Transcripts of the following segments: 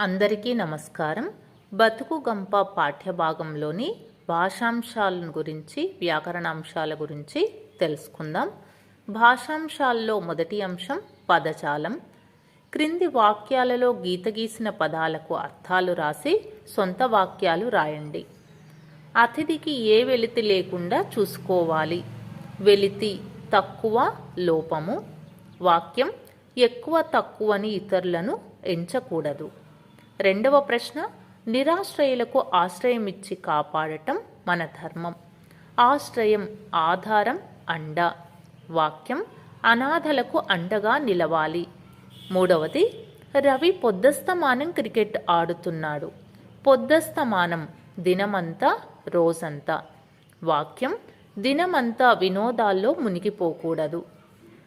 అందరికీ నమస్కారం. బతుకు గంప పాఠ్యభాగంలోని భాషాంశాల గురించి వ్యాకరణాంశాల గురించి తెలుసుకుందాం. భాషాంశాల్లో మొదటి అంశం పదజాలం. క్రింది వాక్యాలలో గీత గీసిన పదాలకు అర్థాలు రాసి సొంత వాక్యాలు రాయండి. అతిథికి ఏ వెలితి లేకుండా చూసుకోవాలి. వెలితి తక్కువ లోపము. వాక్యం ఎక్కువ తక్కువని ఇతరులను ఎంచకూడదు. రెండవ ప్రశ్న నిరాశ్రయులకు ఆశ్రయం ఇచ్చి కాపాడటం మన ధర్మం. ఆశ్రయం ఆధారం అండ. వాక్యం అనాథలకు అండగా నిలవాలి. మూడవది రవి పొద్దస్తమానం క్రికెట్ ఆడుతున్నాడు. పొద్దస్తమానం దినమంతా రోజంతా. వాక్యం దినమంతా వినోదాల్లో మునిగిపోకూడదు.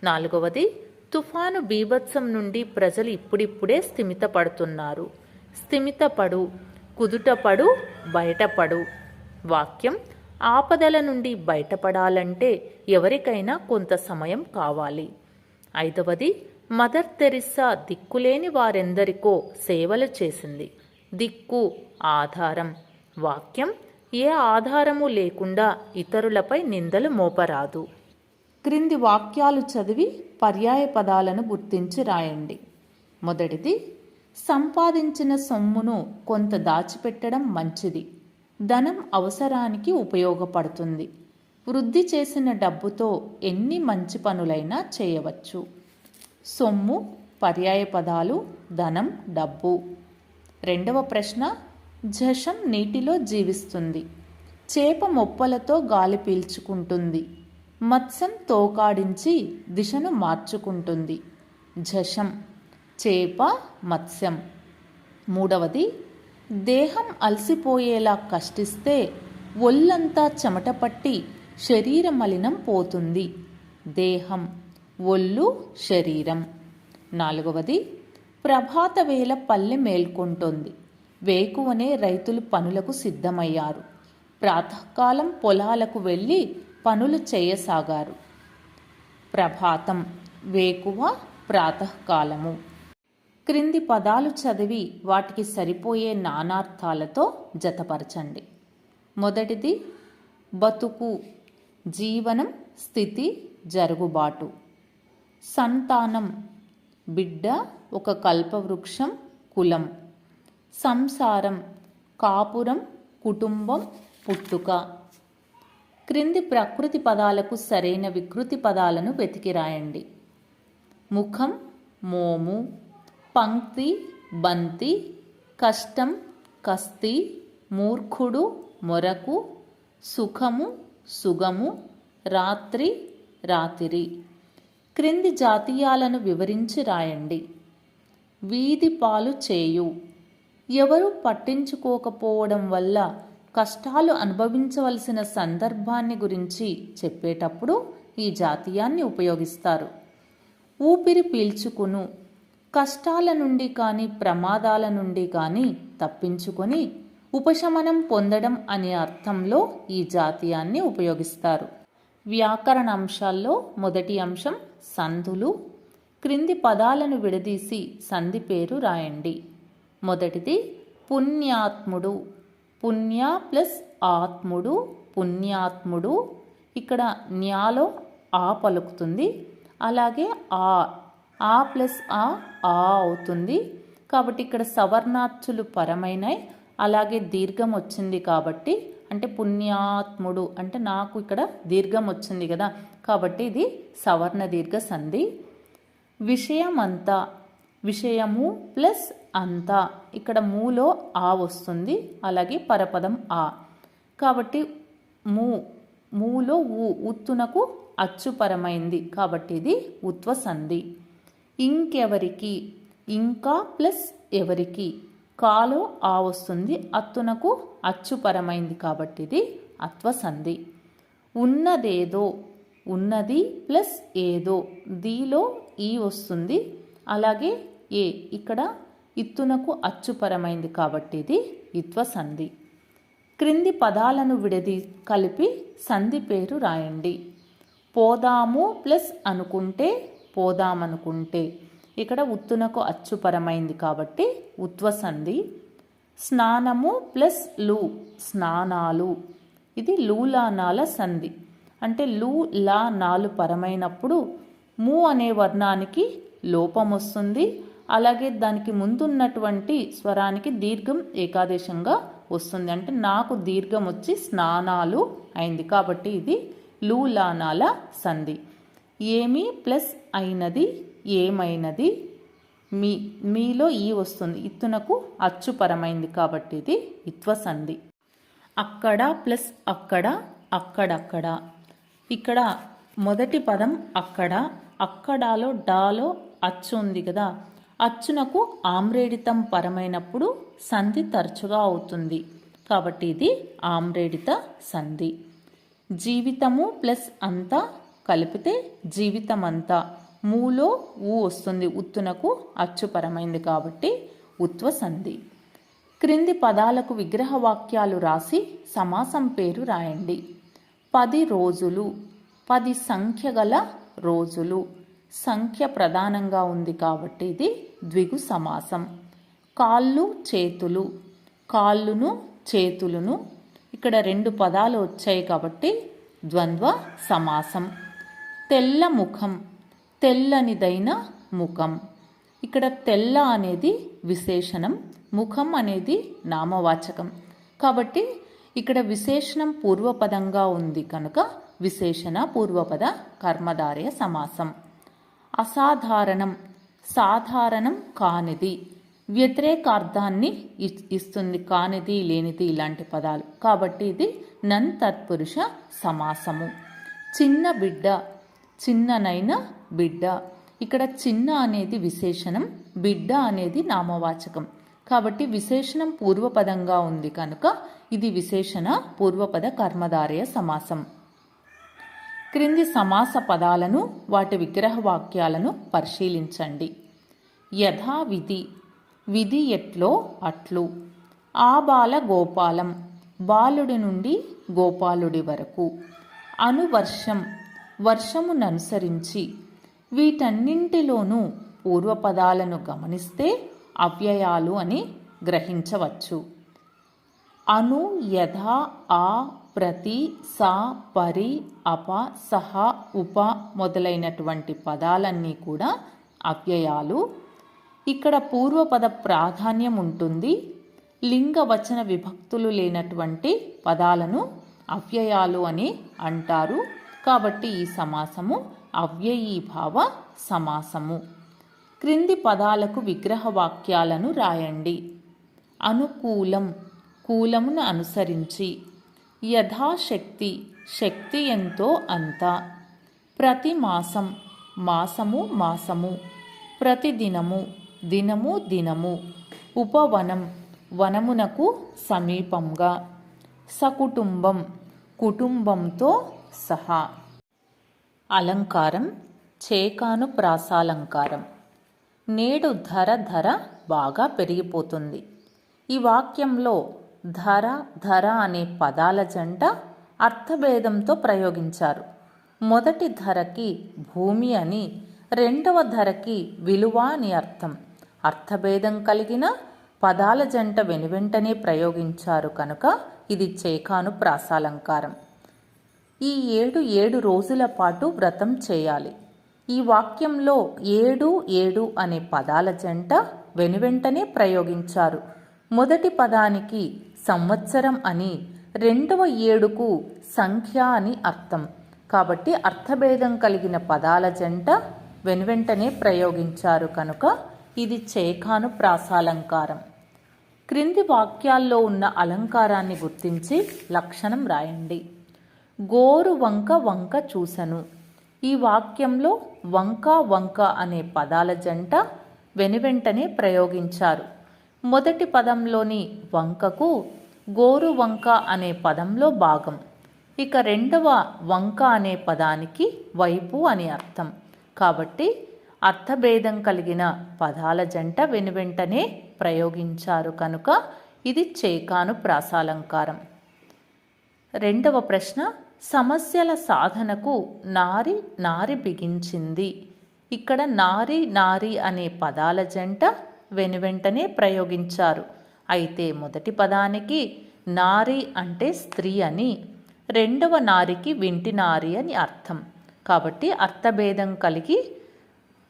నాలుగవది తుఫాను బీభత్సం నుండి ప్రజలు ఇప్పుడిప్పుడే స్థిమితపడుతున్నారు. స్థిమితపడు కుదుటపడు బయటపడు. వాక్యం ఆపదల నుండి బయటపడాలంటే ఎవరికైనా కొంత సమయం కావాలి. ఐదవది మదర్ తెరిస్సా దిక్కులేని వారెందరికో సేవలు చేసింది. దిక్కు ఆధారం. వాక్యం ఏ ఆధారము లేకుండా ఇతరులపై నిందలు మోపరాదు. క్రింది వాక్యాలు చదివి పర్యాయ పదాలను గుర్తించి రాయండి. మొదటిది సంపాదించిన సొమ్మును కొంత దాచిపెట్టడం మంచిది. ధనం అవసరానికి ఉపయోగపడుతుంది. వృద్ధి చేసిన డబ్బుతో ఎన్ని మంచి పనులైనా చేయవచ్చు. సొమ్ము పర్యాయ పదాలు ధనం డబ్బు. రెండవ ప్రశ్న జషం నీటిలో జీవిస్తుంది. చేప మొప్పలతో గాలి పీల్చుకుంటుంది. మత్స్యం తోకాడించి దిశను మార్చుకుంటుంది. జషం చేప మత్స్యం. మూడవది దేహం అలసిపోయేలా కష్టిస్తే ఒళ్ళంతా చెమట పట్టి శరీర మలినం పోతుంది. దేహం ఒళ్ళు శరీరం. నాలుగవది ప్రభాత వేళ పల్లె మేల్కొంటోంది. వేకువనే రైతులు పనులకు సిద్ధమయ్యారు. ప్రాతకాలం పొలాలకు వెళ్ళి పనులు చేయసాగారు. ప్రభాతం వేకువ ప్రాతకాలము. క్రింది పదాలు చదివి వాటికి సరిపోయే నానార్థాలతో జతపరచండి. మొదటిది బతుకు జీవనం స్థితి జరుగుబాటు. సంతానం బిడ్డ ఒక కల్పవృక్షం కులం. సంసారం కాపురం కుటుంబం పుట్టుక. క్రింది ప్రకృతి పదాలకు సరైన వికృతి పదాలను వెతికి రాయండి. ముఖం మోము. పంక్తి బంతి కష్టం కస్తి మూర్ఖుడు మొరకు సుఖము సుగము రాత్రి రాతిరి. క్రింది జాతీయాలను వివరించి రాయండి. వీధి పాలు చేయు. ఎవరు పట్టించుకోకపోవడం వల్ల కష్టాలు అనుభవించవలసిన సందర్భాన్ని గురించి చెప్పేటప్పుడు ఈ జాతీయాన్ని ఉపయోగిస్తారు. ఊపిరి పీల్చుకును. కష్టాల నుండి కానీ ప్రమాదాల నుండి కానీ తప్పించుకొని ఉపశమనం పొందడం అనే అర్థంలో ఈ జాతీయాన్ని ఉపయోగిస్తారు. వ్యాకరణ అంశాల్లో మొదటి అంశం సంధులు. క్రింది పదాలను విడదీసి సంధి పేరు రాయండి. మొదటిది పుణ్యాత్ముడు. పుణ్య ప్లస్ ఆత్ముడు పుణ్యాత్ముడు. ఇక్కడ న్యాలో ఆ పలుకుతుంది. అలాగే ఆ ఆ ప్లస్ ఆ ఆ అవుతుంది. కాబట్టి ఇక్కడ సవర్ణార్థులు పరమైనవి అలాగే దీర్ఘం వచ్చింది కాబట్టి అంటే పుణ్యాత్ముడు అంటే నాకు ఇక్కడ దీర్ఘం వచ్చింది కదా. కాబట్టి ఇది సవర్ణ దీర్ఘ సంధి. విషయం అంతా విషయము ప్లస్ అంతా ఇక్కడ మూలో ఆ వస్తుంది అలాగే పరపదం ఆ. కాబట్టి మూ మూలో ఊ ఉత్తునకు అచ్చుపరమైంది కాబట్టి ఇది ఉత్వ సంధి. ఇంకెవరికి? ఇంకా ప్లస్ ఎవరికి? కాలో ఆ వస్తుంది అత్తునకు అచ్చుపరమైంది కాబట్టి ఇది అత్వసంధి. ఉన్నదేదో ఉన్నది ప్లస్ ఏదో దీలో ఈ వస్తుంది అలాగే ఏ ఇక్కడ ఇత్తునకు అచ్చుపరమైంది కాబట్టి ఇది ఇత్వసంధి. క్రింది పదాలను విడది కలిపి సంధి పేరు రాయండి. పోదాము ప్లస్ అనుకుంటే పోదామనుకుంటే ఇక్కడ ఉత్తునకు అచ్చుపరమైంది కాబట్టి ఉత్వ సంధి స్నానము ప్లస్లు స్నానాలు. ఇది లూలానాల సంధి. అంటే లూ లా నాలు పరమైనప్పుడు ము అనే వర్ణానికి లోపం వస్తుంది. అలాగే దానికి ముందున్నటువంటి స్వరానికి దీర్ఘం ఏకాదేశంగా వస్తుంది. అంటే నాకు దీర్ఘం వచ్చి స్నానాలు అయింది కాబట్టి ఇది లూలానాల సంధి. ఏమి ప్లస్ అయినది ఏమైనది? మీ మీలో ఈ వస్తుంది. ఇత్తునకు అచ్చుపరమైంది కాబట్టి ఇది ఇత్వ సంధి అక్కడ ప్లస్ అక్కడ అక్కడక్కడ. ఇక్కడ మొదటి పదం అక్కడ అక్కడాలో డాలో అచ్చు ఉంది కదా. అచ్చునకు ఆమ్రేడితం పరమైనప్పుడు సంధి తరచుగా అవుతుంది. కాబట్టి ఇది ఆమ్రేడిత సంధి. జీవితము ప్లస్ అంతా కలిపితే జీవితం అంతా మూలో ఊ వస్తుంది. ఉత్తునకు అచ్చుపరమైంది కాబట్టి ఉత్వ సంధి క్రింది పదాలకు విగ్రహ వాక్యాలు రాసి సమాసం పేరు రాయండి. పది రోజులు. పది సంఖ్య గల రోజులు. సంఖ్య ప్రధానంగా ఉంది కాబట్టి ఇది ద్విగు సమాసం. కాళ్ళు చేతులు. కాళ్ళును చేతులను. ఇక్కడ రెండు పదాలు వచ్చాయి కాబట్టి ద్వంద్వ సమాసం. తెల్ల ముఖం తెల్లనిదైన ముఖం. ఇక్కడ తెల్ల అనేది విశేషణం ముఖం అనేది నామవాచకం. కాబట్టి ఇక్కడ విశేషణం పూర్వపదంగా ఉంది కనుక విశేషణ పూర్వపద కర్మధారయ సమాసం. అసాధారణం సాధారణం కానిది. వ్యతిరేకార్థాన్ని ఇ- ఇస్తుంది కానిది లేనిది ఇలాంటి పదాలు. కాబట్టి ఇది నన్ తత్పురుష సమాసము. చిన్న బిడ్డ చిన్ననైన బిడ్డ. ఇక్కడ చిన్న అనేది విశేషణం బిడ్డ అనేది నామవాచకం. కాబట్టి విశేషణం పూర్వపదంగా ఉంది కనుక ఇది విశేషణ పూర్వపద కర్మధారయ సమాసం. క్రింది సమాస పదాలను వాటి విగ్రహ వాక్యాలను పరిశీలించండి. యథా విధి విధి ఎట్లో అట్లు. ఆ బాల గోపాలం బాలుడి నుండి గోపాలుడి వరకు. అనువర్షం వర్షముననుసరించి వీటన్నింటిలోనూ పూర్వపదాలను గమనిస్తే అవ్యయాలు అని గ్రహించవచ్చు. అను యథ ఆ ప్రతి సా పరి అప సహ ఉప మొదలైనటువంటి పదాలన్నీ కూడా అవ్యయాలు. ఇక్కడ పూర్వపద ప్రాధాన్యం ఉంటుంది. లింగ వచన విభక్తులు లేనటువంటి పదాలను అవ్యయాలు అని అంటారు. కాబట్టి ఈ సమాసము అవ్యయీభావ సమాసము. క్రింది పదాలకు విగ్రహ వాక్యాలను రాయండి. అనుకూలం కూలమును అనుసరించి. యథాశక్తి శక్తి ఎంతో అంత. ప్రతి మాసం మాసము మాసము. ప్రతిదినము దినము దినము. ఉపవనం వనమునకు సమీపంగా. సకుటుంబం కుటుంబంతో సహా. అలంకారం చేకాను ప్రాసాలంకారం నేడు ధర ధర బాగా పెరిగిపోతుంది. ఈ వాక్యంలో ధర ధర అనే పదాల జంట అర్థభేదంతో ప్రయోగించారు. మొదటి ధరకి భూమి అని రెండవ ధరకి విలువ అని అర్థం. అర్థభేదం కలిగిన పదాల జంట వెనువెంటనే ప్రయోగించారు కనుక ఇది చేకాను ప్రాసాలంకారం ఈ ఏడు ఏడు రోజుల పాటు వ్రతం చేయాలి. ఈ వాక్యంలో ఏడు ఏడు అనే పదాల జంట వెనువెంటనే ప్రయోగించారు. మొదటి పదానికి సంవత్సరం అని రెండవ ఏడుకు సంఖ్య అని అర్థం. కాబట్టి అర్థభేదం కలిగిన పదాల జంట వెనువెంటనే ప్రయోగించారు కనుక ఇది చేకాను ప్రాసాలంకారం. క్రింది వాక్యాల్లో ఉన్న అలంకారాన్ని గుర్తించి లక్షణం రాయండి. గోరు వంక వంక చూసను. ఈ వాక్యంలో వంక వంక అనే పదాల జంట వెనువెంటనే ప్రయోగించారు. మొదటి పదంలోని వంకకు గోరు వంక అనే పదంలో భాగం. ఇక రెండవ వంక అనే పదానికి వైపు అని అర్థం. కాబట్టి అర్థభేదం కలిగిన పదాల జంట వెనువెంటనే ప్రయోగించారు కనుక ఇది చేకాను ప్రాసాలంకారం. రెండవ ప్రశ్న సమస్యల సాధనకు నారి నారి బిగించింది. ఇక్కడ నారి నారి అనే పదాల జంట వెనువెంటనే ప్రయోగించారు. అయితే మొదటి పదానికి నారి అంటే స్త్రీ అని రెండవ నారికి వింటి నారి అని అర్థం. కాబట్టి అర్థభేదం కలిగి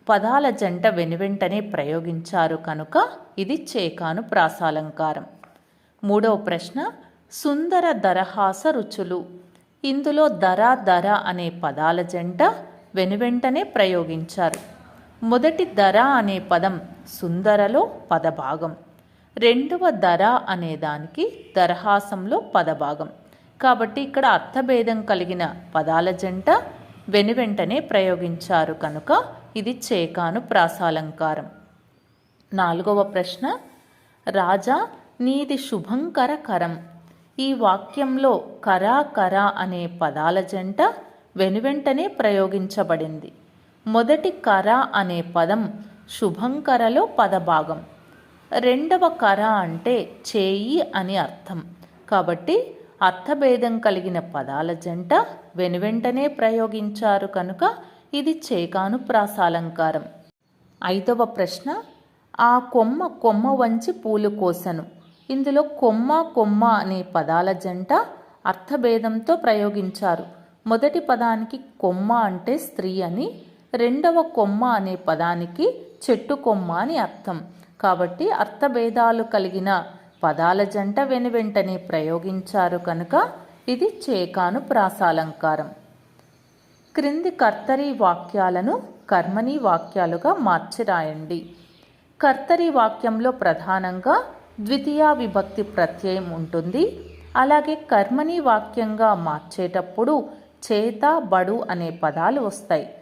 పదాల జంట వెనువెంటనే ప్రయోగించారు కనుక ఇది చేకాను ప్రాసాలంకారం. మూడవ ప్రశ్న సుందర దరహాస రుచులు. ఇందులో ధర ధర అనే పదాల జంట వెనువెంటనే ప్రయోగించారు. మొదటి ధర అనే పదం సుందరలో పదభాగం. రెండవ ధర అనే దానికి దరహాసంలో పదభాగం. కాబట్టి ఇక్కడ అర్థభేదం కలిగిన పదాల జంట వెనువెంటనే ప్రయోగించారు కనుక ఇది చేకాను ప్రాసాలంకారం. నాలుగవ ప్రశ్న. రాజా నీది శుభంకర కరం. ఈ వాక్యంలో కరా కరా అనే పదాల జంట వెనువెంటనే ప్రయోగించబడింది. మొదటి కర అనే పదం శుభంకరలో పదభాగం. రెండవ కర అంటే చేయి అని అర్థం. కాబట్టి అర్థభేదం కలిగిన పదాల జంట వెనువెంటనే ప్రయోగించారు కనుక ఇది చేకాను ప్రాసాలంకారం ఐదవ ప్రశ్న ఆ కొమ్మ కొమ్మ వంచి పూలు కోసను. ఇందులో కొమ్మ కొమ్మ అనే పదాల జంట అర్థభేదంతో ప్రయోగించారు. మొదటి పదానికి కొమ్మ అంటే స్త్రీ అని రెండవ కొమ్మ అనే పదానికి చెట్టు కొమ్మ అని అర్థం. కాబట్టి అర్థభేదాలు కలిగిన పదాల జంట వెనువెంటనే ప్రయోగించారు కనుక ఇది చేకాను ప్రాసాలంకారం క్రింది కర్తరి వాక్యాలను కర్మని వాక్యాలుగా మార్చి రాయండి కర్తరి వాక్యంలో ప్రధానంగా ద్వితీయ విభక్తి ప్రత్యయం ఉంటుంది. అలాగే కర్మని వాక్యంగా మార్చేటప్పుడు చేత బడు అనే పదాలు వస్తాయి.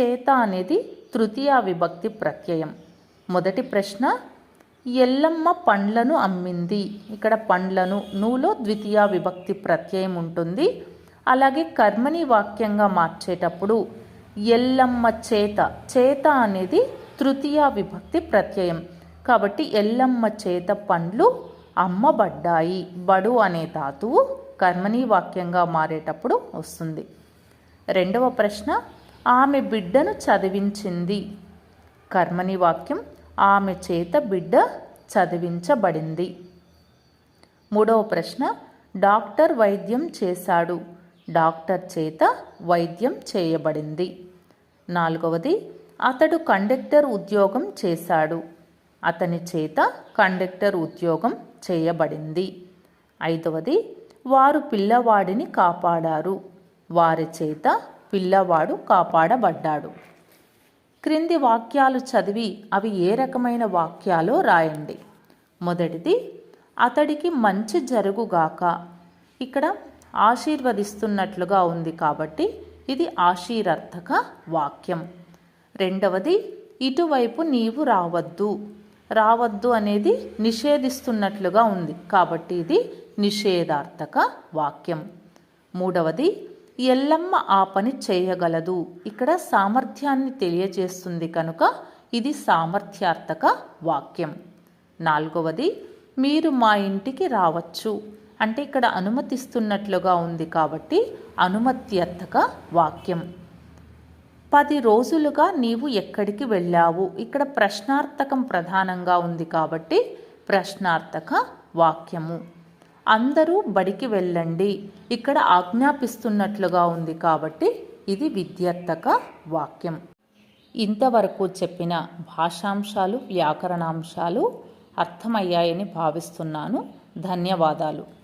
చేత అనేది తృతీయ విభక్తి ప్రత్యయం. మొదటి ప్రశ్న ఎల్లమ్మ పండ్లను అమ్మింది. ఇక్కడ పండ్లను నూలో ద్వితీయ విభక్తి ప్రత్యయం ఉంటుంది. అలాగే కర్మని వాక్యంగా మార్చేటప్పుడు ఎల్లమ్మ చేత చేత అనేది తృతీయ విభక్తి ప్రత్యయం. కాబట్టి ఎల్లమ్మ చేత పండ్లు అమ్మబడ్డాయి. బడు అనే ధాతువు కర్మని వాక్యంగా మారేటప్పుడు వస్తుంది. రెండవ ప్రశ్న ఆమె బిడ్డను చదివించింది. కర్మని వాక్యం ఆమె చేత బిడ్డ చదివించబడింది. మూడవ ప్రశ్న డాక్టర్ వైద్యం చేశాడు. డాక్టర్ చేత వైద్యం చేయబడింది. నాలుగవది అతడు కండక్టర్ ఉద్యోగం చేశాడు. అతని చేత కండక్టర్ ఉద్యోగం చేయబడింది. ఐదవది వారు పిల్లవాడిని కాపాడారు. వారి చేత పిల్లవాడు కాపాడబడ్డాడు. క్రింది వాక్యాలు చదివి అవి ఏ రకమైన వాక్యాలో రాయండి. మొదటిది అతడికి మంచి జరుగుగాక. ఇక్కడ ఆశీర్వదిస్తున్నట్లుగా ఉంది కాబట్టి ఇది ఆశీరర్థక వాక్యం. రెండవది ఇటువైపు నీవు రావద్దు. రావద్దు అనేది నిషేధిస్తున్నట్లుగా ఉంది. కాబట్టి ఇది నిషేధార్థక వాక్యం. మూడవది ఎల్లమ్మ ఆ పని చేయగలదు. ఇక్కడ సామర్థ్యాన్ని తెలియజేస్తుంది కనుక ఇది సామర్థ్యార్థక వాక్యం. నాలుగవది మీరు మా ఇంటికి రావచ్చు. అంటే ఇక్కడ అనుమతిస్తున్నట్లుగా ఉంది కాబట్టి అనుమత్యర్థక వాక్యం. పది రోజులుగా నీవు ఎక్కడికి వెళ్ళావు? ఇక్కడ ప్రశ్నార్థకం ప్రధానంగా ఉంది కాబట్టి ప్రశ్నార్థక వాక్యము. అందరూ బడికి వెళ్ళండి. ఇక్కడ ఆజ్ఞాపిస్తున్నట్లుగా ఉంది కాబట్టి ఇది విద్యార్థక వాక్యం. ఇంతవరకు చెప్పిన భాషాంశాలు వ్యాకరణాంశాలు అర్థమయ్యాయని భావిస్తున్నాను. ధన్యవాదాలు.